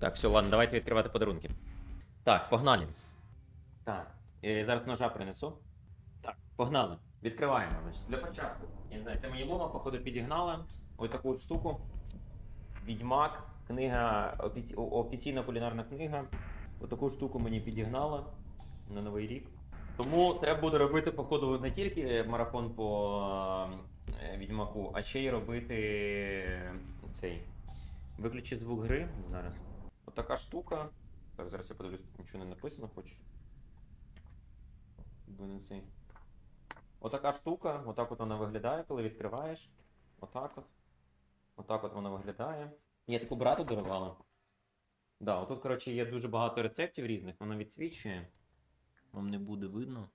Так, все, ладно, давайте відкривати подарунки. Так, погнали. Так, е, зараз ножа принесу. Так, погнали. Відкриваємо, значить, для початку. Я не знаю, це мені лома, походу, підігнала. Ось таку от штуку. Відьмак, книга, офіці... офіційна кулінарна книга. Ось таку штуку мені підігнала на Новий рік. Тому треба буде робити, походу, не тільки марафон по е, відьмаку, а ще й робити цей. Виключи звук гри зараз. Отака штука. Так, зараз я подивлюсь, нічого не написано, хоч. Винеси. Отака штука, отак от вона виглядає, коли відкриваєш. Отак от. Отак от вона виглядає. Я таку брату дарувала. Да, отут, коротше, є дуже багато рецептів різних, вона відсвічує. Вам не буде видно.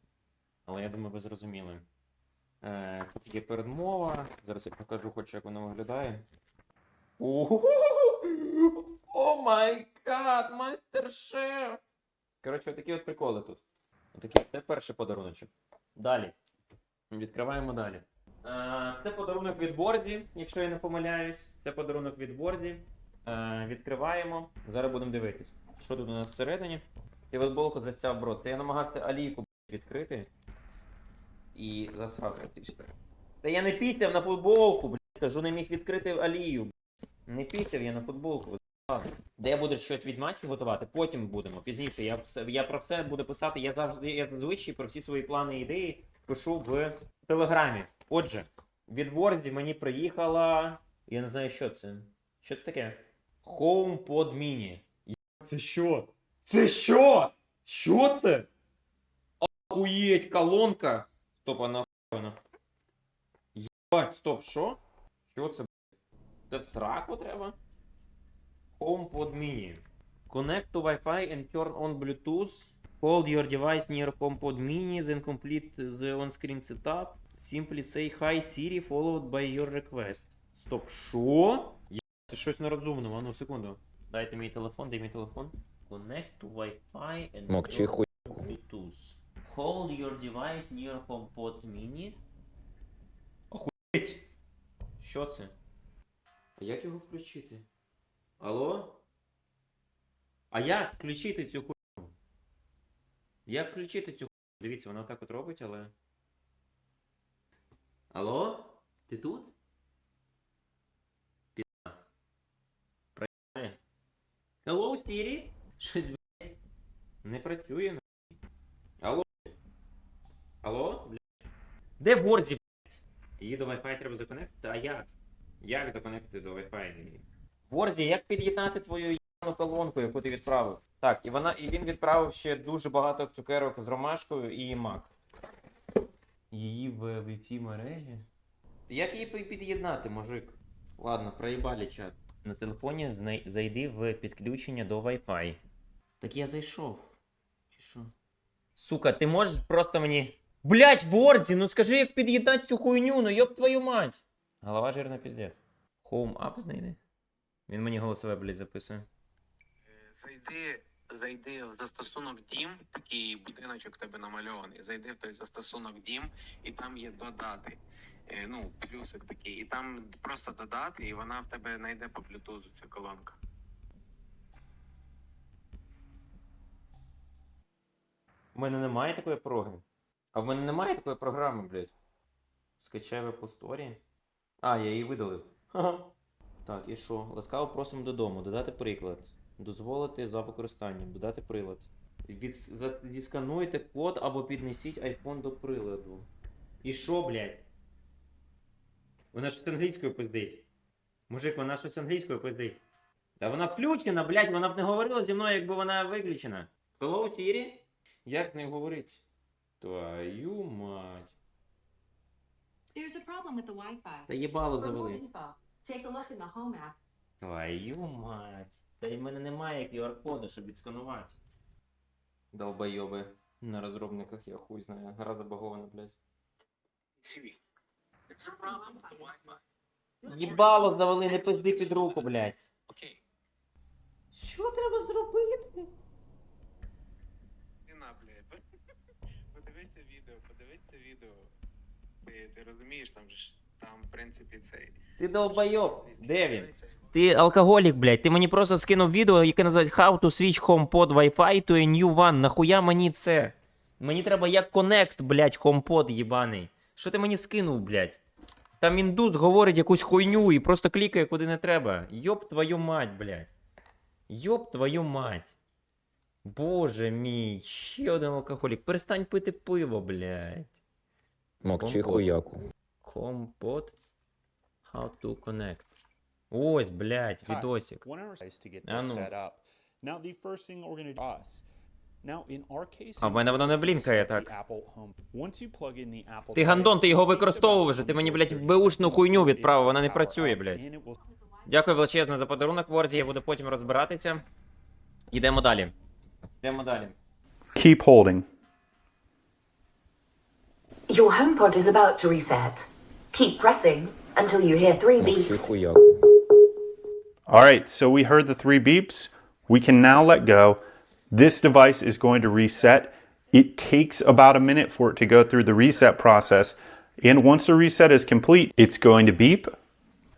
Але я думаю, ви зрозуміли. Е, тут є передмова. Зараз я покажу, хоч як вона виглядає. О май гад, майстер-шеф! Коротше, отакі от приколи тут. Отакі, це перший подаруночок. Далі. Відкриваємо далі. Е, це подарунок від Борзі, якщо я не помиляюсь. Це подарунок від Борзі. Е, відкриваємо. Зараз будемо дивитись. Що тут у нас всередині? І футболку застяв брод. Це я намагався алійку відкрити. І засрав практично. Та я не пісяв на футболку, блядь. Кажу, не міг відкрити алію. Не пісяв я на футболку. Де я буду щось від матчу готувати, потім будемо. Пізніше. Я, я про все буду писати. Я завжди я зазвичай про всі свої плани і ідеї пишу в телеграмі. Отже, від Ворзі мені приїхала. Я не знаю, що це. Що це таке? HomePod Mini. Це що? Це що? Що це? Охуєть, колонка. Стоп, вона охуєна. Єбать, стоп, що? Що це? Це в сраку треба? HomePod Mini. Connect to Wi-Fi and turn on Bluetooth. Hold your device near HomePod Mini, then complete the on-screen setup. Simply say hi Siri followed by your request. Стоп, що? Я- Це щось нерозумне, а ну секунду. Дайте мій телефон, дай мій телефон. Connect to Wi-Fi and Мовчи, turn on Bluetooth. Hold your device near HomePod Mini. Охуєть! Що це? А як його включити? Алло? А як включити цю хуйню? Як включити цю хуйню? Дивіться, вона так от робить, але. Алло? Ти тут? Пізна. Проїбали. Hello, Siri? Щось, блядь, не працює, нахуй. Алло? Алло? Блядь. Де в Word, блядь? Її до Wi-Fi треба законектити, а як? Як законектити до Wi-Fi? Ворзі, як під'єднати твою єбану колонку, яку ти відправив? Так, і вона, і він відправив ще дуже багато цукерок з ромашкою і мак. Її в Wi-Fi мережі? Як її під'єднати, мужик? Ладно, проїбалі чат. На телефоні знай- зайди в підключення до Wi-Fi. Так я зайшов. Чи що? Сука, ти можеш просто мені. Блять, Ворзі, ну скажи, як під'єднати цю хуйню, ну йоб твою мать. Голова жирна піздець. Home App знайди. Він мені голосове, блядь, записує. Е, Зайди, зайди в застосунок Дім, такий будиночок в тебе намальований. Зайди в той застосунок Дім, і там є додати. Е, Ну, плюсик такий. І там просто додати, і вона в тебе знайде по блютузу ця колонка. У мене немає такої програми. А в мене немає такої програми, блядь. Скачай в Apple Store. А, я її видалив. Ха-ха. Так, і що? Ласкаво просимо додому. Додати приклад. Дозволити за використанням. Додати прилад. Діскануйте код або піднесіть iPhone до приладу. І що, блядь? Вона щось англійською пиздить. Мужик, вона щось англійською пиздить. Та вона включена, блядь, вона б не говорила зі мною, якби вона виключена. Hello, Siri? Як з нею говорити? Твою мать. There's a problem with the Wi-Fi. Та їбало завели. Take a look in the Home app. Твою мать. Та й в мене немає QR-коду, щоб відсканувати. Долбойоби. На розробниках я хуй знаю. Гра забагована, блядь. Їбало завели, не пизди під руку, блядь. Окей. Що треба зробити? Ти на. Подивися відео, подивися відео. Ти, ти розумієш, там же ж там, в принципі, цей. Ти долбойоб. Де він? Ти алкоголік, блядь. Ти мені просто скинув відео, яке називається How to switch HomePod Wi-Fi to a new one. Нахуя мені це? Мені треба як Connect, блядь, HomePod їбаний. Що ти мені скинув, блядь? Там індус говорить якусь хуйню і просто клікає куди не треба. Йоп твою мать, блядь. Йоп твою мать. Боже мій, ще один алкоголік. Перестань пити пиво, блядь. Мокчи хуяку. HomePod. How to connect. Ось, блядь, Hi. відосик. А ну. Now the first thing we're gonna do us. Now in our case, А в мене воно не блінкає так. Ти гандон, ти його about ти мені, блядь, 30 беушну хуйню відправив, вона не працює, блядь. will Дякую величезно за подарунок, Ворзі, я буду потім розбиратися. Ідемо далі. Йдемо далі. Keep holding. Your HomePod is about to reset. Keep pressing until you hear three Мокчи beeps. хуяку. All right, so we heard the three beeps. We can now let go. This device is going to reset. It takes about a minute for it to go through the reset process. And once the reset is complete, it's going to beep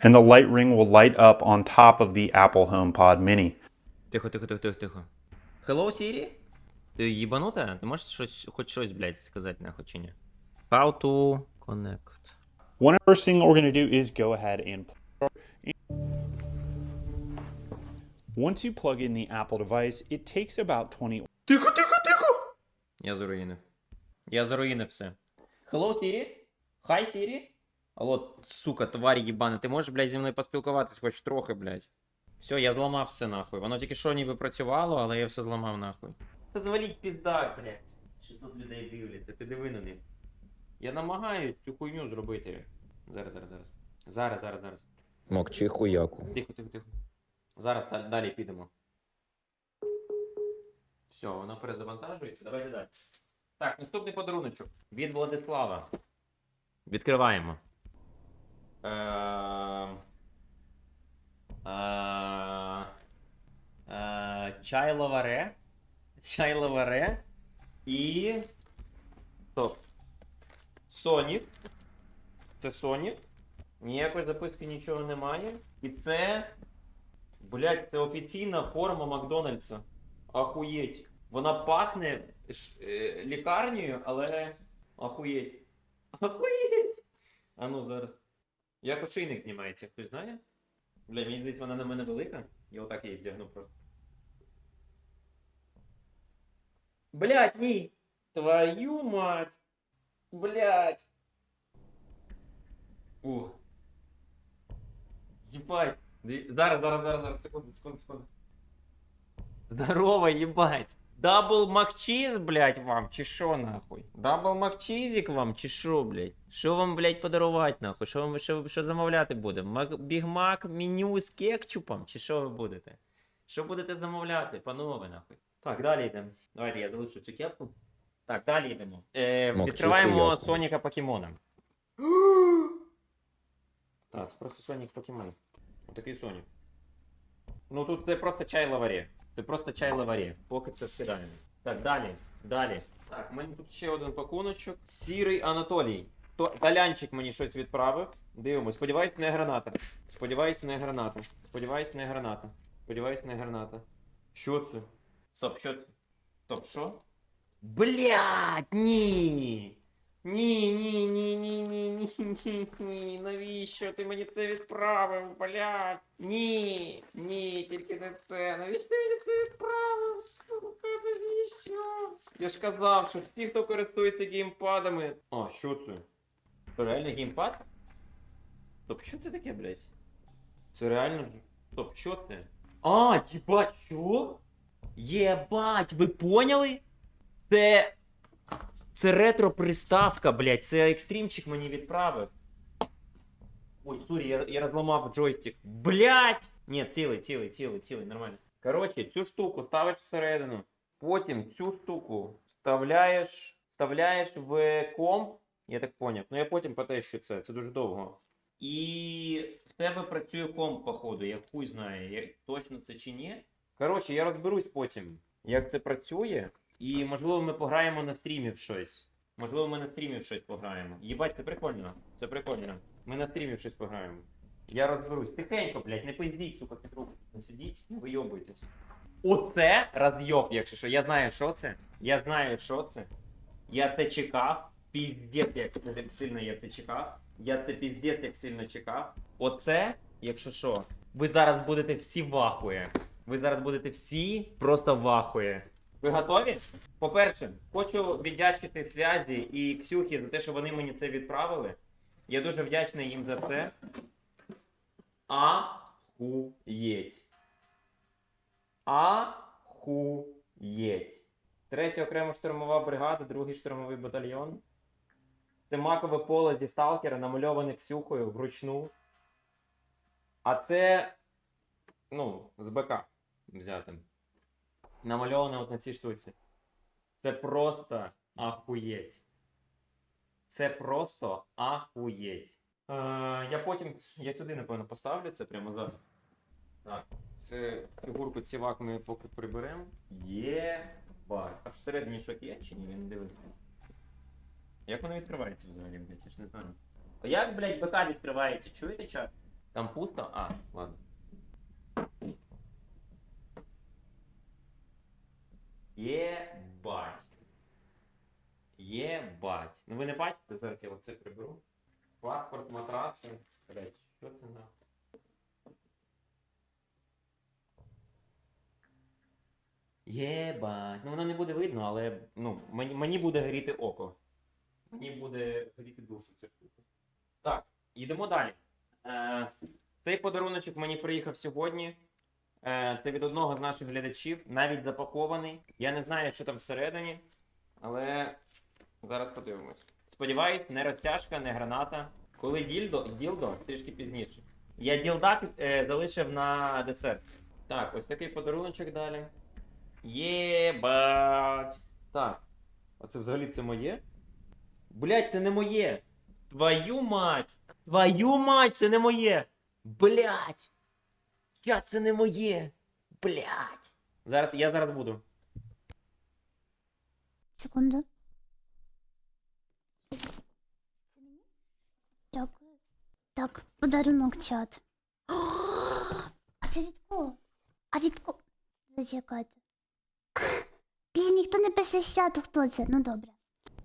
and the light ring will light up on top of the Apple HomePod Mini. Тихо, тихо, тихо, тихо, тихо. Hello, Siri? Ти їбанута? Ти можеш щось, хоч щось, блядь, сказати нахуй чи ні? How to connect. One first thing we're going to do is go ahead and once you plug in the Apple device, it takes about 20 Тихо, тихо, тихо! Я заруїнив. Я заруїнив все. Hello, Siri? Hi, Siri? Алло, сука, тварь їбана, ти можеш, блядь, зі мною поспілкуватись хоч трохи, блядь. Все, я зламав все нахуй. Воно тільки що ніби працювало, але я все зламав нахуй. Та зваліть піздак, блядь. 600 людей дивляться, ти диви на них. Я намагаюсь цю хуйню зробити. Зараз, зараз, зараз. Зараз, зараз, зараз. Мокчи хуяку. Тихо, тихо, тихо. Зараз далі- далі підемо. Все, воно перезавантажується. Давай далі. Так, наступний подаруночок. Від Владислава. Відкриваємо. Ем... Е... Е... Чай лаваре. Чай лаваре. І. Стоп. Це Сонік. Ніякої записки нічого немає. І це. Блять, це офіційна форма Макдональдса. Ахуєть. Вона пахне ш- е, лікарнею, але. Ахуєть. Ахуєть. А ну зараз. Як ошейник знімається, хтось знає? Бля, мені здається, вона на мене велика. Я отак її вдягну просто. Блять, ні. Твою мать. Блять. Єбать. Ди- Зараз, зараз, зараз, зараз, секунду, секунду, секунду. Здорово, єбать. Дабл макчіз, блядь, вам, чи що нахуй? Дабл макчізік вам, чи що, блядь? Що вам, блядь, подарувати, нахуй? Що вам що, що замовляти будемо? Мак, Біг Мак меню з кетчупом, чи що ви будете? Що будете замовляти, панове, нахуй? Так, далі йдемо. Давайте я залишу цю кепку. Так, далі йдемо. Е, відкриваємо хуяку. Соніка Покемона. Так, це просто Сонік Покемон. Отакий Сонік. Ну тут це просто чай лаварі. Це просто чай лаварі. Поки це скидаємо. Так, далі. Далі. Так, у мене тут ще один пакуночок. Сірий Анатолій. То Талянчик мені щось відправив. Дивимось. Сподіваюсь, не граната. Сподіваюсь, не граната. Сподіваюсь, не граната. Сподіваюсь, не граната. Що це? Стоп, що це? Стоп, що? Блять, ні! Ні, ні, ні, ні, ні, ні, ні, ні. Навіщо ти мені це відправив, блядь? Ні, ні, тільки не це. Навіщо ти мені це відправив? Сука, навіщо? Я ж казав, що всі, хто користується геймпадами. А, що це? Реально геймпад? Стоп, що це таке, блядь? Це реально. Стоп, що це? А, їбать, що? Єбать, ви поняли? Це. Це ретро-приставка, блядь. Це екстримчик мені відправив. Ой, сорі, я, я розламав джойстик. Блядь! Ні, цілий, цілий, цілий, цілий, нормально. Коротше, цю штуку ставиш всередину. Потім цю штуку вставляєш, вставляєш в комп. Я так поняв. Ну я потім потещу це, це дуже довго. І в тебе працює комп, походу, я хуй знаю, як точно це чи ні. Коротше, я розберусь потім, як це працює. І можливо ми пограємо на стрімі в щось. Можливо, ми на стрімі в щось пограємо. Єбать, це прикольно. Це прикольно. Ми на стрімі в щось пограємо. Я розберусь. Тихенько, блядь, не пиздіть, сука, під руку. Не сидіть, не вийобуйтесь. Оце розйоб, якщо що. Я знаю, що це. Я знаю, що це. Я це чекав. Піздець, як сильно я це чекав. Я це піздець, як сильно чекав. Оце, якщо що, ви зараз будете всі в ахуї. Ви зараз будете всі просто в ахуї. Ви готові? По-перше, хочу віддячити Связі і Ксюхі за те, що вони мені це відправили. Я дуже вдячний їм за це. Ахуєть. Ахуєть. Третя окрема штурмова бригада, другий штурмовий батальйон. Це макове поле зі сталкера, намальоване Ксюхою вручну. А це. Ну, з БК взятим. Намальоване от на цій штуці. Це просто ахуєть. Це просто ахуєть. Е, я потім. Я сюди, напевно, поставлю це прямо зараз. Так. Це фігурку цівак ми поки приберемо. Єбать. А всередині щось є чи ні? Я не дивився. Як воно відкривається взагалі, блядь, я ж не знаю. А як, блядь, БК відкривається? Чуєте чат? Там пусто? А, ладно. Єбать. Єбать. Ну ви не бачите, зараз я оце приберу. Паспорт, матраци. Блять, що це на? Єбать. Ну воно не буде видно, але ну, мені, мені буде горіти око. Мені буде горіти душу ця штука. Так, йдемо далі. Е, цей подаруночок мені приїхав сьогодні. Е, це від одного з наших глядачів, навіть запакований. Я не знаю, що там всередині, але зараз подивимось. Сподіваюсь, не розтяжка, не граната. Коли дільдо, ділдо, трішки пізніше. Я ділдак е, залишив на десерт. Так, ось такий подаруночок далі. Єбать. Так. А це взагалі це моє? Блять, це не моє. Твою мать! Твою мать, це не моє! Блять! Я це не моє! Блять! Зараз, я зараз буду. Секунду. Це мені? Дякую. Так, подарунок чат. О, а це від кого? А від кого? Зачекайте. Блін, ніхто не пише з чату, хто це. Ну добре.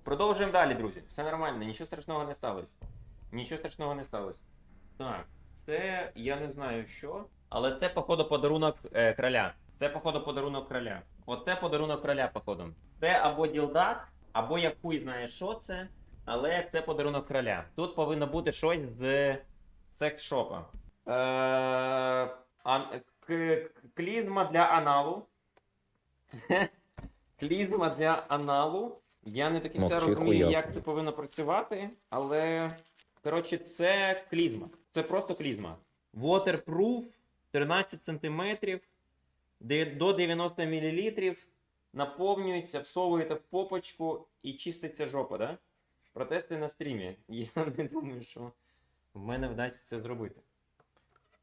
Продовжуємо далі, друзі. Все нормально, нічого страшного не сталося. Нічого страшного не сталося. Так, це я не знаю що. Але це, походу, подарунок е, короля. Це, походу, подарунок короля. Оце подарунок короля, походу. Це або ділдак, або я хуй знає, що це. Але це подарунок короля. Тут повинно бути щось з секс-шопа. Е, ан- к- клізма для аналу. Це клізма для аналу. Я не до кінця Мовчи, розумію, хуяк. як це повинно працювати, але. Коротше, це клізма. Це просто клізма. Waterproof 13 см до 90 мл. Наповнюється, всовуєте в попочку і чиститься жопа, да? Протести на стрімі. Я не думаю, що в мене вдасться це зробити.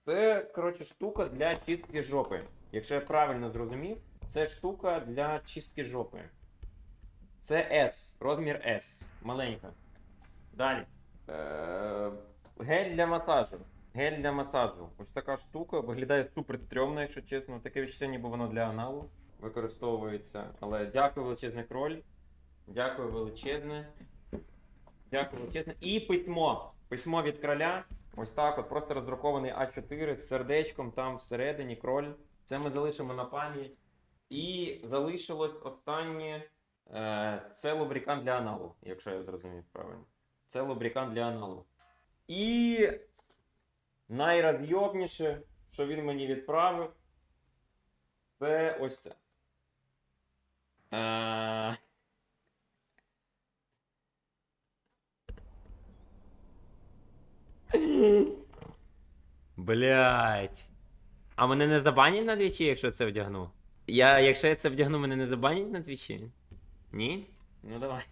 Це, коротше, штука для чистки жопи. Якщо я правильно зрозумів, це штука для чистки жопи. Це S, розмір S. Маленька. Далі. Е, гель для масажу. Гель для масажу. Ось така штука. Виглядає супер стрьомно, якщо чесно. Таке відчуття, ніби воно для аналу використовується. Але дякую величезне кроль. Дякую величезне. Дякую величезне. І письмо. Письмо від кроля. Ось так, от просто роздрукований А4 з сердечком там всередині кроль. Це ми залишимо на пам'ять. І залишилось останнє. Е, це лубрикант для аналу, якщо я зрозумів правильно. Це лубрикант для аналу. І найрозйобніше, що він мені відправив, це ось це. Е... Блять. А мене не забанять на твічі, якщо це вдягну? Я, якщо я це вдягну, мене не забанять на твічі? Ні? Ну давай.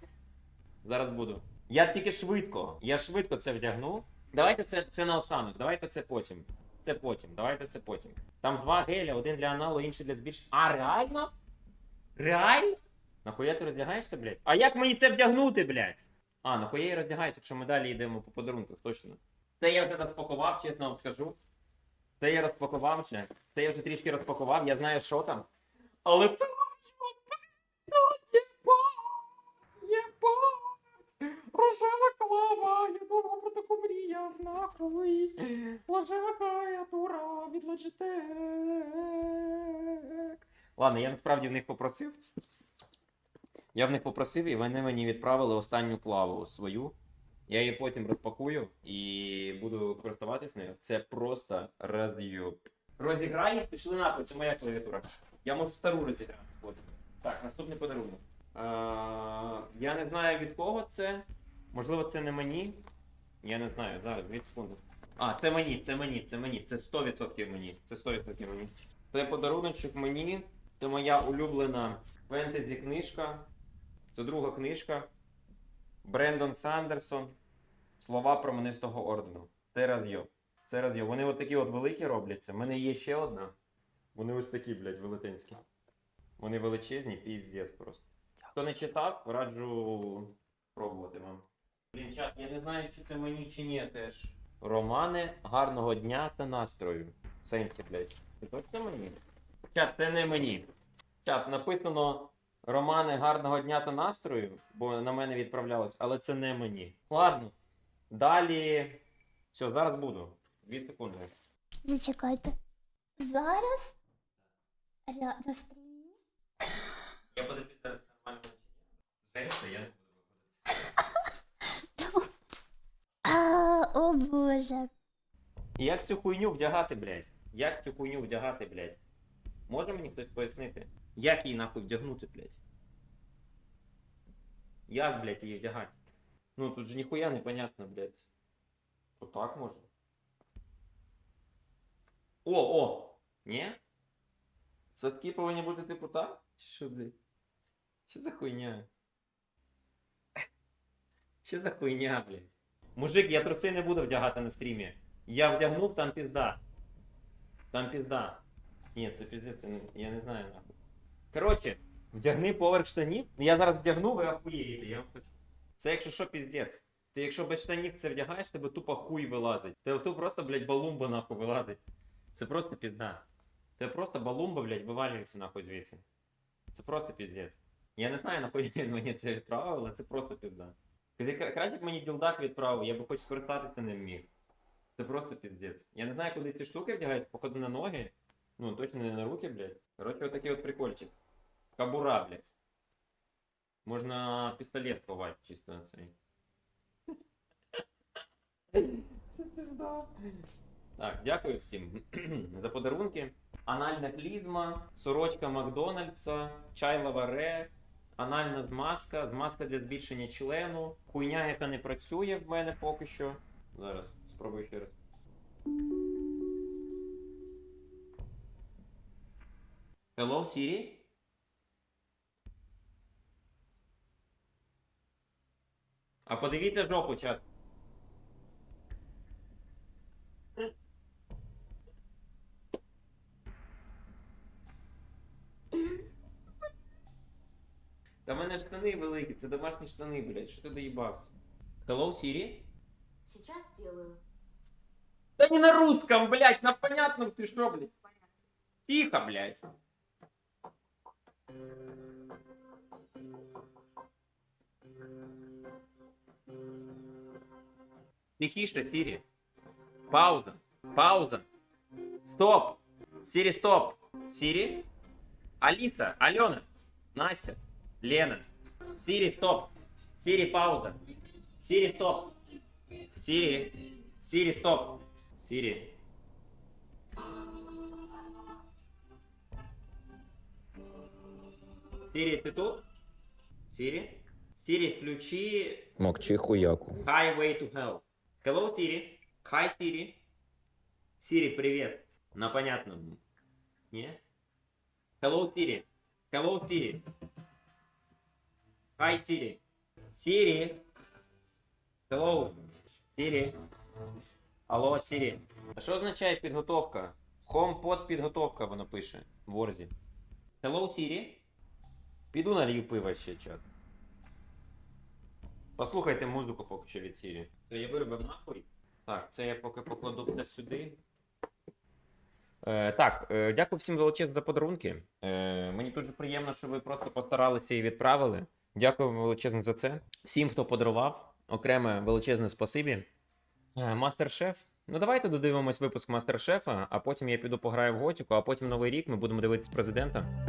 Зараз буду. Я тільки швидко. Я швидко це вдягну. Давайте це, це наостанок, давайте це потім. Це потім, давайте це потім. Там два геля, один для аналу, інший для збільшення. А, реально? Реально? Нахуя ти роздягаєшся, блядь? А як мені це вдягнути, блядь? А, нахуя я роздягаюся, якщо ми далі йдемо по подарунках, точно. Це я вже розпакував, чесно вам скажу. Це я розпакував вже. Це я вже трішки розпакував, я знаю, що там. Але це роз'єб, Рожева клава, я довго про таку мріяв, нахуй. Рожева клавіатура від Logitech. Ладно, я насправді в них попросив. Я в них попросив, і вони мені відправили останню клаву свою. Я її потім розпакую і буду користуватись нею. Це просто роз'єб. Розіграй, пішли нахуй, це моя клавіатура. Я можу стару розіграти. потім. Так, наступний подарунок. А, я не знаю від кого це. Можливо, це не мені. Я не знаю, зараз, дві секунди. А, це мені, це мені, це мені, це 100% мені. Це 100% мені. Це подаруночок мені. Це моя улюблена фентезі книжка. Це друга книжка. Брендон Сандерсон. Слова променистого ордену. Це розйоб. Це розйоб. Вони от такі от великі робляться. У мене є ще одна. Вони ось такі, блядь, велетенські. Вони величезні, піздець просто. Хто не читав, раджу пробувати вам. Блін, чат, я не знаю, чи це мені чи ні теж. Романи гарного дня та настрою. Сенсі, блядь. Це точно мені? Чат, це не мені. Чат, написано романи гарного дня та настрою, бо на мене відправлялось, але це не мені. Ладно. Далі. Все, зараз буду. Дві секунди. Зачекайте. Зараз? Ря... на стрімі? Я буду зараз нормально Жесть, я не буду А, о боже. Як цю хуйню вдягати, блядь? Як цю хуйню вдягати, блядь? Може мені хтось пояснити? Як її нахуй вдягнути, блядь? Як, блядь, її вдягати? Ну тут же ніхуя непонятно, блядь. Отак може. О, о! Ні? Соски повинні бути типу так? Чи що, блядь? Що за хуйня? Що за хуйня, блядь? Мужик, я труси не буду вдягати на стрімі. Я вдягнув, там пізда. Там пізда. Ні, це піздець, я не знаю нахуй. Коротше, вдягни поверх штанів. Ну, Я зараз вдягну, ви охуєєте, я вам хочу. Це якщо що піздець. Ти якщо без штанів це вдягаєш, тебе тупо хуй вилазить. Тебе тут просто, блядь, балумба нахуй вилазить. Це просто пізда. Тебе просто балумба, блядь, вивалюється нахуй звідси. Це просто піздець. Я не знаю, нахуй мені це відправив, але це просто пізда. Ти кра- краще б мені ділдак відправив, я би хоч скористатися ним міг. Це просто піздець. Я не знаю, куди ці штуки вдягаються, походу на ноги. Ну, точно не на руки, блядь. Коротше, отакий от прикольчик. Кабура, блядь. Можна пістолет ховати чисто на цей. Це пізда. Так, дякую всім за подарунки. Анальна клізма, сорочка Макдональдса, чай лаваре, анальна змазка, змазка для збільшення члену, хуйня, яка не працює в мене поки що. Зараз спробую ще раз. Hello, Siri? А подивіться жопу, чат. Та в мене штани великі, це домашні штани, блядь. Що ти доїбався? Hello, Siri? Сейчас сделаю. Да не на русском, блядь, на понятном ты что, блядь? Тихо, блядь. Тихіше, Сірі. Пауза. Пауза. Стоп. Сірі, стоп. Сірі. Аліса, Альона, Настя, Лена. Сірі, стоп. Сірі, пауза. Сірі, стоп. Сірі. Сірі, стоп. Сірі. Сірі, ти тут? Сірі? Сірі, включи Мокчи хуяку. Highway to Hell. Hello, Siri. Hi, Siri. Siri, привет. На понятном. Не? Hello, Siri. Hello, Siri. Hi, Siri. Siri. Hello, Siri. Алло, Siri. А що означає підготовка? HomePod підготовка, воно пише в Ворзі. Hello, Siri. Піду налью пива ще чат. Послухайте музику поки що від Сірі. Все, я виробив нахуй. Так, це я поки покладу все сюди. Е, так, е, дякую всім величезно за подарунки. Е, мені дуже приємно, що ви просто постаралися і відправили. Дякую вам величезно за це. Всім, хто подарував, окреме величезне спасибі. Е, Мастер-шеф. Ну давайте додивимось випуск Мастер-шефа, а потім я піду пограю в готіку, а потім новий рік ми будемо дивитись президента.